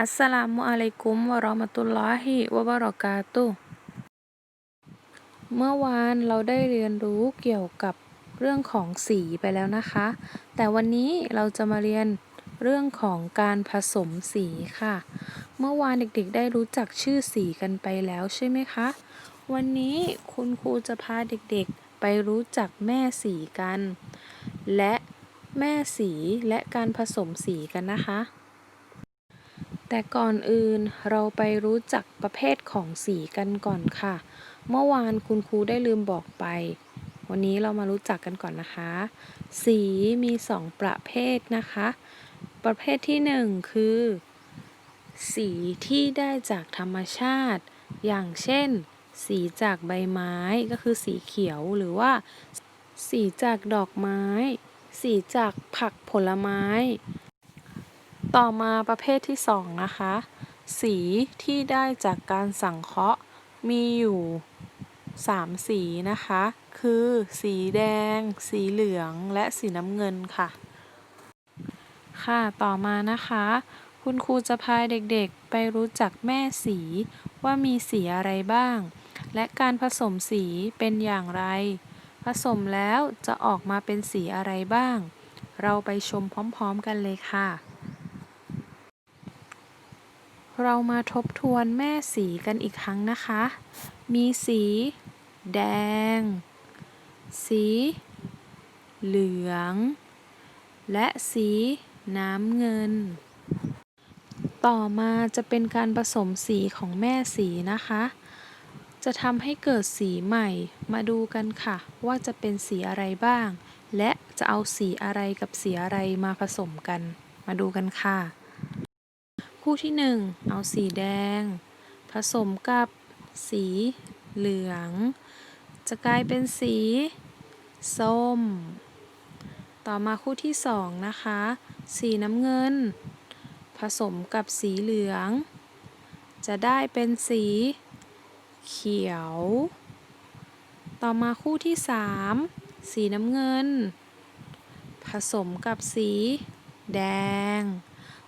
อัสสลามุอะลัยกุมวะราะมะตุลลอฮิวะบะราะกาตุเมื่อวานเราได้เรียนรู้เกี่ยวกับเรื่องของสีไปแล้วนะคะ แต่วันนี้เราจะมาเรียนเรื่องของการผสมสีค่ะ เมื่อวานเด็กๆ ได้รู้จักชื่อสีกันไปแล้วใช่ไหมคะ วันนี้คุณครูจะพาเด็กๆ ไปรู้จักแม่สีกัน และแม่สีและการผสมสีกันนะคะ แต่ก่อนอื่นเราไปรู้จักประเภทของสีกันก่อนค่ะ เมื่อวานคุณครูได้ลืมบอกไป วันนี้เรามารู้จักกันก่อนนะคะ สีมีสองประเภทนะคะ ประเภทที่หนึ่งคือ สีที่ได้จากธรรมชาติ อย่างเช่น สีจากใบไม้ก็คือสีเขียวหรือว่า สีจากดอกไม้ สีจากผักผลไม้ ต่อมาประเภทที่สองนะคะ สีที่ได้จากการสังเคราะห์มีอยู่สามสีนะคะ คือสีแดง สีเหลืองและสีน้ำเงินค่ะ ค่ะต่อมานะคะ คุณครูจะพาเด็กๆไปรู้จักแม่สีว่ามีสีอะไรบ้าง และการผสมสีเป็นอย่างไร ผสมแล้วจะออกมาเป็นสีอะไรบ้าง เราไปชมพร้อมๆกันเลยค่ะ เรามาทบทวนแม่สีกันอีกครั้งนะคะ มีสี แดง สี เหลือง และสีน้ำเงิน ต่อมาจะเป็นการผสมสีของแม่สีนะคะ จะทำให้เกิดสีใหม่ มาดูกันค่ะ ว่าจะเป็นสีอะไรบ้าง และจะเอาสีอะไรกับสีอะไรมาผสมกัน มาดูกันค่ะ คู่ที่หนึ่งเอาสีแดง ผสมกับสีเหลือง จะกลายเป็นสี ส้ม ต่อมาคู่ที่สองนะคะ สีน้ำเงิน ผสมกับสีเหลือง จะได้เป็นสี เขียว ต่อมาคู่ที่สามสีน้ำเงิน ผสมกับสี แดง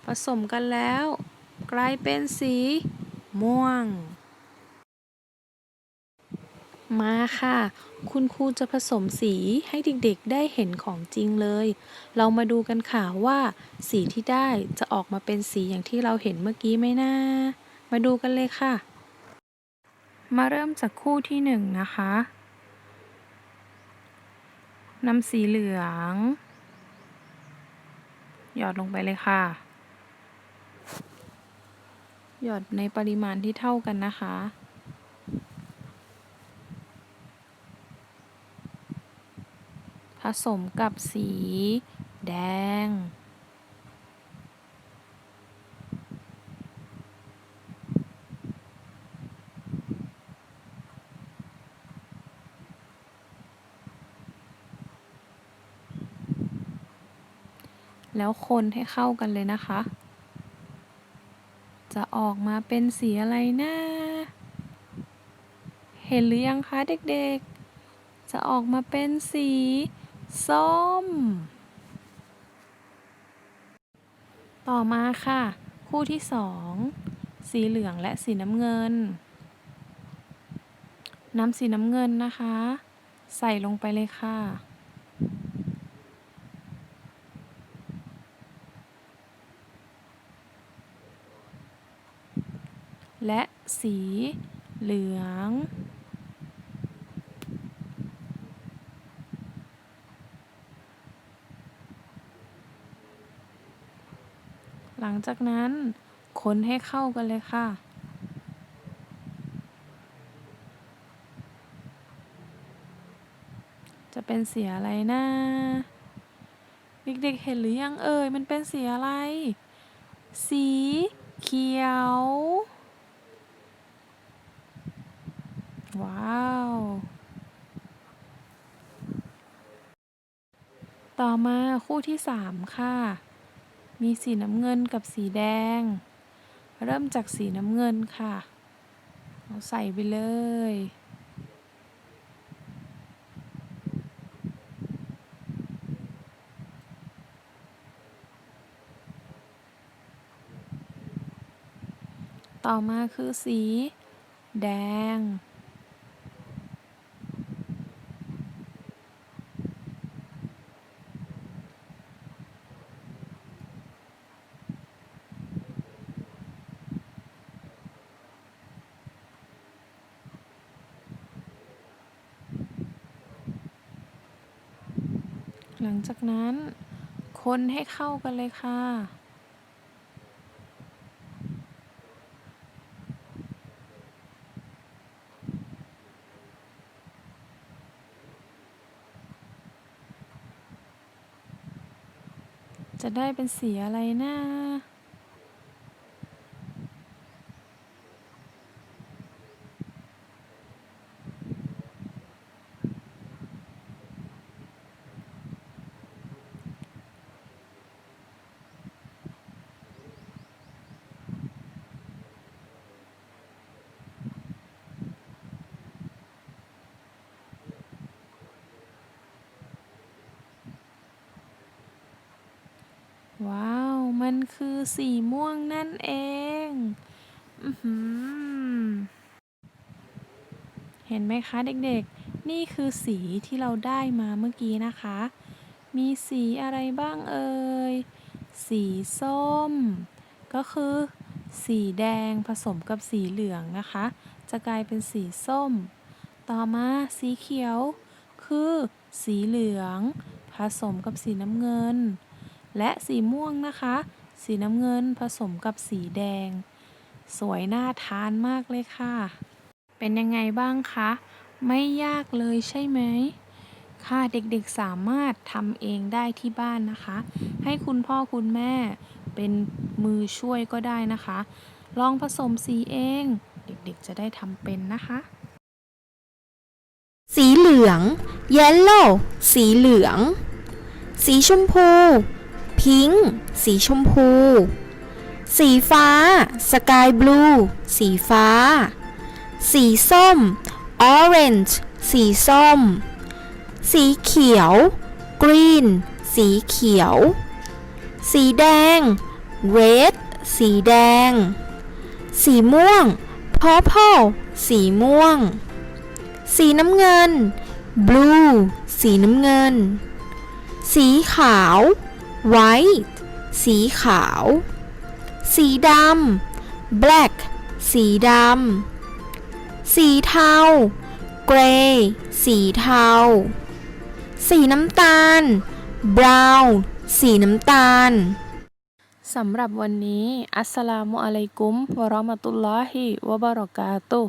ผสมกันแล้ว กลายเป็นสีม่วง มาค่ะ คุณครูจะผสมสีให้เด็กๆได้เห็นของจริงเลย เรามาดูกันค่ะว่า สีที่ได้จะออกมาเป็นสีอย่างที่เราเห็นเมื่อกี้ไหมนะ มาดูกันเลยค่ะ มาเริ่มจากคู่ที่หนึ่งนะคะนำสีเหลือง หยอดลงไปเลยค่ะ หยอดในปริมาณที่เท่ากันนะคะ ผสมกับสีแดง แล้วคนให้เข้ากันเลยนะคะ จะออกมาเป็นสีอะไรนะเห็นหรือยังคะเด็กๆ จะออกมาเป็นสีส้ม ต่อมาค่ะ คู่ที่สอง สีเหลืองและสีน้ำเงิน น้ำสีน้ำเงินนะคะ ใส่ลงไปเลยค่ะ และสีเหลือง หลังจากนั้นคนให้เข้ากันเลยค่ะจะเป็นสีอะไรนะ เด็กๆเห็นหรือยังเอ่ย มันเป็นสีอะไร สีเขียว ว้าว ต่อมาคู่ที่สามค่ะ มีสีน้ำเงินกับสีแดง เริ่มจากสีน้ำเงินค่ะ เอาใส่ไปเลยต่อมาคือสี แดง หลังจากนั้น คนให้เข้ากันเลยค่ะจะได้เป็นสีอะไรนะ ว้าว มันคือสีม่วงนั่นเองอเห็นไหมคะเด็กๆ นี่คือสีที่เราได้มาเมื่อกี้นะคะ มีสีอะไรบ้างเอ่ย สีส้ม ก็คือ สีแดงผสมกับสีเหลืองนะคะ จะกลายเป็นสีส้ม ต่อมาสีเขียว คือ สีเหลือง ผสมกับสีน้ำเงิน และสีม่วงนะคะ สีน้ำเงินผสมกับสีแดง สวยน่าทานมากเลยค่ะ เป็นยังไงบ้างคะ ไม่ยากเลยใช่ไหมค่ะเด็กๆสามารถทำเองได้ที่บ้านนะคะ ให้คุณพ่อคุณแม่เป็นมือช่วยก็ได้นะคะ ลองผสมสีเอง เด็กๆจะได้ทำเป็นนะคะ สีเหลือง yellow สีเหลือง สีชมพู pink สีชมพู สีฟ้า sky blue สีฟ้า สีส้ม orange สีส้ม สีเขียว green สีเขียว สีแดง red สีแดง สีม่วง purple สีม่วง สีน้ำเงิน blue สีน้ำเงิน สีขาว white สีขาว สีดำ black สีดำ สีเทา gray สีเทา สีน้ำตาล brown สีน้ำตาล สำหรับวันนี้ อัสสลามุอะลัยกุมวะราะมะตุลลอฮิวะบะเราะกาตุ